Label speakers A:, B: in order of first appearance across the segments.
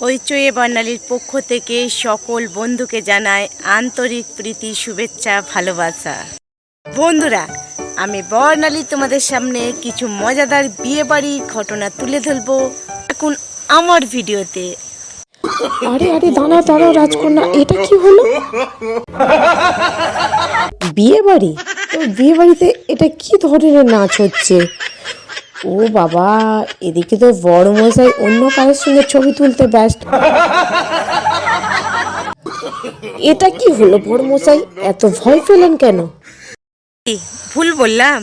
A: হইচয়ে বর্ণালীর পক্ষ থেকে সকল বন্ধুকে জানায় আন্তরিক প্রীতি, শুভেচ্ছা, ভালোবাসা। বন্ধুরা, আমি বর্ণালী তোমাদের সামনে কিছু মজাদার বিয়ে বাড়ির ঘটনা তুলে ধরবো। এখন আমার ভিডিওতে।
B: আরে আরে দাঁড়া দাঁড়াও, রাজকন্যা, এটা কি হলো? বিয়ে বাড়ি তো বিয়ে বাড়িতে এটা কি ধরনের নাচ হচ্ছে? ও বাবা এদিকে তো বড় মশাই অন্য কারোর সঙ্গে ছবি তুলতে ব্যস্ত। এটা কি হলো বড় মশাই এত ভয় পেলেন কেন?
A: ভুল বললাম।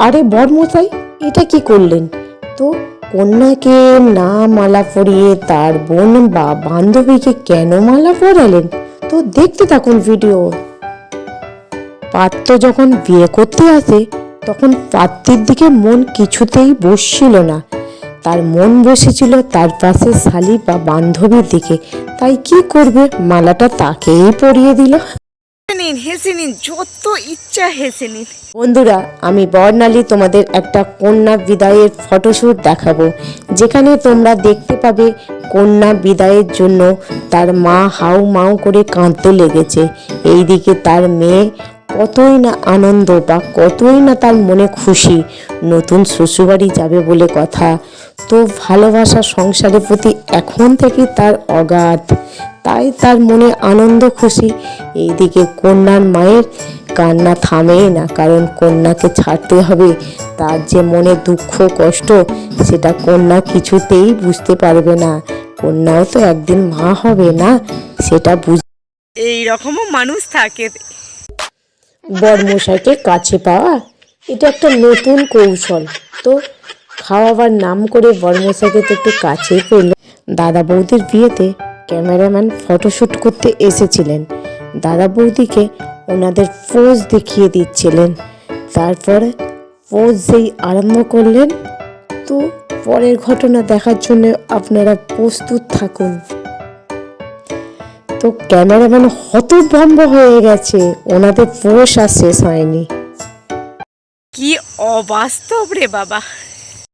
B: আরে বড় মশাই এটা কি করলেন? তো কন্যাকে না মালা পরিয়ে তার বোন বা বান্ধবীকে কেন মালা পরালেন? তো দেখতে থাকুন ভিডিও। পাত্র যখন বিয়ে করতে আসে তখন পাত্রের দিকে মন কিছুতেই বসছিল না। তার মন বসেছিল তার পাশে শালি বা বান্ধবীর দিকে। তাই কি করবে? মালাটা তাকেই পরিয়ে দিল।
A: নিন হেসে নিন যত ইচ্ছা হেসে নিন।
B: বন্ধুরা আমি বর্ণালী তোমাদের একটা কন্যা বিদায়ের ফটোশ্যুট দেখাবো। যেখানে তোমরা দেখতে পাবে কন্যা বিদায়ের জন্য তার মা হাউ মাউ করে কাঁদতে লেগেছে। এইদিকে তার মেয়ে কতই না আনন্দ বা কতই না তার মনে খুশি, নতুন শ্বশুরবাড়ি যাবে বলে কথা। তো ভালোবাসা সংসারের প্রতি এখন থেকে তার অগাধ। তাই তার মনে আনন্দ খুশি। এইদিকে কন্যার মায়ের কান্না থামেই না, কারণ কন্যাকে ছাড়তে হবে। তার যে মনে দুঃখ, কষ্ট, সেটা কন্যা কিছুতেই বুঝতে পারবে না। কন্যাও তো একদিন মা হবে না, সেটা বুঝ
A: এই রকমও মানুষ থাকে।
B: বরমশাইকে কাছে পাওয়া, এটা একটা নতুন কৌশল। তো খাওয়াবার নাম করে বরমশাইকে তো একটু কাছেই পেল। দাদা বৌদির বিয়েতে ক্যামেরাম্যান ফটোশ্যুট করতে এসেছিলেন। দাদা বৌদিকে ওনাদের পোজ দেখিয়ে দিচ্ছিলেন। তারপরে পোজ যেই আরম্ভ করলেন, তো পরের ঘটনা দেখার জন্য আপনারা প্রস্তুত থাকুন। তো ক্যামেরাম্যান হতভম্ব হয়ে গেছে। ওনাদের পুরো শ্বাস শেষ হয়নি।
A: কি অবাস্তব রে বাবা।